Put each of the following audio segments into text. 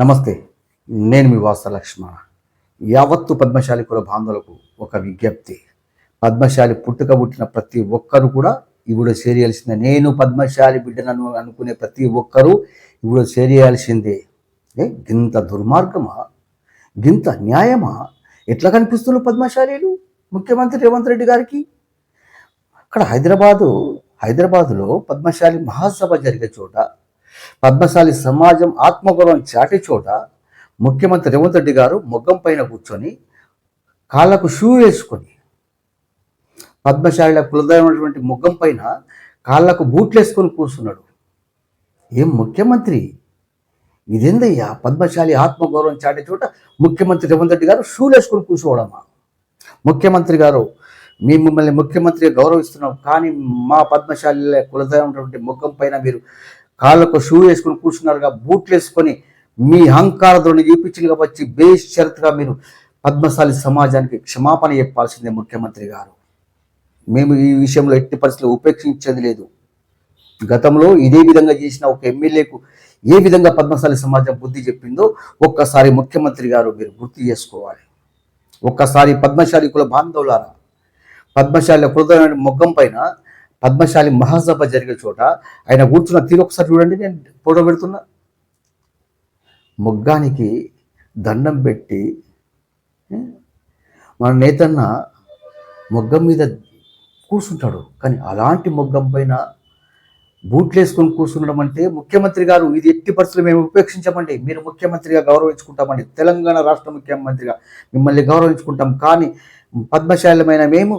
నమస్తే నేను మీ వాస లక్ష్మణ. యావత్తు పద్మశాలి కుల బాంధవులకు ఒక విజ్ఞప్తి. పద్మశాలి పుట్టుక పుట్టిన ప్రతి ఒక్కరు కూడా ఇప్పుడు చేరియాల్సిందే. నేను పద్మశాలి బిడ్డనను అనుకునే ప్రతి ఒక్కరూ ఇప్పుడు చేరియాల్సిందే. ఏ గింత దుర్మార్గమా? గింత న్యాయమా? ఎట్లా కనిపిస్తున్నారు పద్మశాలీలు? ముఖ్యమంత్రి రేవంత్ రెడ్డి గారికి? అక్కడ హైదరాబాదు హైదరాబాదులో పద్మశాలి మహాసభ జరిగే చోట పద్మశాలి సమాజం ఆత్మగౌరవం చాటి చోట ముఖ్యమంత్రి రేవంత్ రెడ్డి గారు మొగ్గం పైన కూర్చొని కాళ్ళకు షూ వేసుకొని పద్మశాలిల కులదైనటువంటి మొగ్గం పైన కాళ్ళకు బూట్లు వేసుకొని కూర్చున్నాడు. ఏం ముఖ్యమంత్రి? ఇదేందయ్యా? పద్మశాలి ఆత్మగౌరవం చాటే చోట ముఖ్యమంత్రి రేవంత్ రెడ్డి గారు షూలు వేసుకొని కూర్చోవడమా? ముఖ్యమంత్రి గారు మేము మిమ్మల్ని ముఖ్యమంత్రిగా గౌరవిస్తున్నాం కానీ మా పద్మశాలి కులదైనటువంటి ముఖం పైన మీరు కాళ్ళకు షూ వేసుకొని కూర్చున్నారుగా బూట్లు వేసుకొని మీ అహంకారధోని చూపించిగా వచ్చి బేషరత్గా మీరు పద్మశాలి సమాజానికి క్షమాపణ చెప్పాల్సిందే ముఖ్యమంత్రి గారు. మేము ఈ విషయంలో ఎట్టి పరిస్థితులు ఉపేక్షించేది లేదు. గతంలో ఇదే విధంగా చేసిన ఒక ఎమ్మెల్యేకు ఏ విధంగా పద్మశాలి సమాజం బుద్ధి చెప్పిందో ఒక్కసారి ముఖ్యమంత్రి గారు మీరు గుర్తు చేసుకోవాలి. ఒక్కసారి పద్మశాలి కుల బాంధవులారా పద్మశాలి కులదైన మొగ్గం పైన పద్మశాలి మహాసభ జరిగే చోట ఆయన కూర్చున్న తీరు ఒకసారి చూడండి నేను ఫోటో పెడుతున్నా. మొగ్గానికి దండం పెట్టి మన నేతన్న మొగ్గం మీద కూర్చుంటాడు. కానీ అలాంటి మొగ్గం పైన బూట్లు వేసుకొని కూర్చుండడం అంటే ముఖ్యమంత్రి గారు ఇది ఎట్టి పరిస్థితులు మేము ఉపేక్షించమండి. మీరు ముఖ్యమంత్రిగా గౌరవించుకుంటామండి. తెలంగాణ రాష్ట్ర ముఖ్యమంత్రిగా మిమ్మల్ని గౌరవించుకుంటాం. కానీ పద్మశాలమైన మేము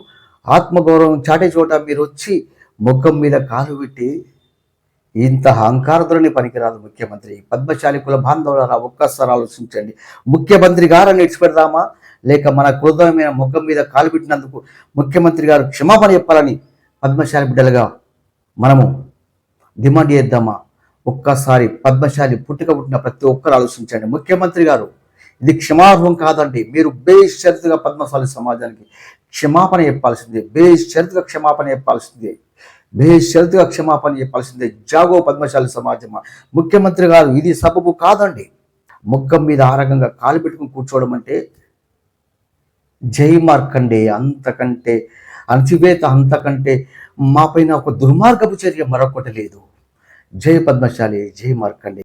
ఆత్మగౌరవం చాటే చోట మీరు వచ్చి మొగ్గం మీద కాలు పెట్టి ఇంత అహంకారధులని పనికిరాదు ముఖ్యమంత్రి. పద్మశాలి కుల బాంధవులారా ఒక్కసారి ఆలోచించండి. ముఖ్యమంత్రి గారని ఇడిచిపెడదామా లేక మన కులదమైన మొగ్గం మీద కాలు పెట్టినందుకు ముఖ్యమంత్రి గారు క్షమాపణ చెప్పాలని పద్మశాలి బిడ్డలుగా మనము డిమాండ్ చేద్దామా? ఒక్కసారి పద్మశాలి పుట్టుక పుట్టిన ప్రతి ఒక్కరు ఆలోచించండి. ముఖ్యమంత్రి గారు ఇది క్షమార్హం కాదండి. మీరు బేషరతుగా పద్మశాలి సమాజానికి క్షమాపణ చెప్పాల్సిందే. బేషరతుగా క్షమాపణ చెప్పాల్సిందే. బేషరతుగా క్షమాపణ చెప్పాల్సిందే. జాగో పద్మశాలి సమాజం. ముఖ్యమంత్రి గారు ఇది సబబు కాదండి. ముగ్గం మీద ఆ రకంగా కాలు పెట్టుకుని కూర్చోవడం అంటే జై మార్కండే అంతకంటే అణచివేత అంతకంటే మా పైన ఒక దుర్మార్గపు చర్య మరొకటి లేదు. జై పద్మశాలి జై మార్కండే.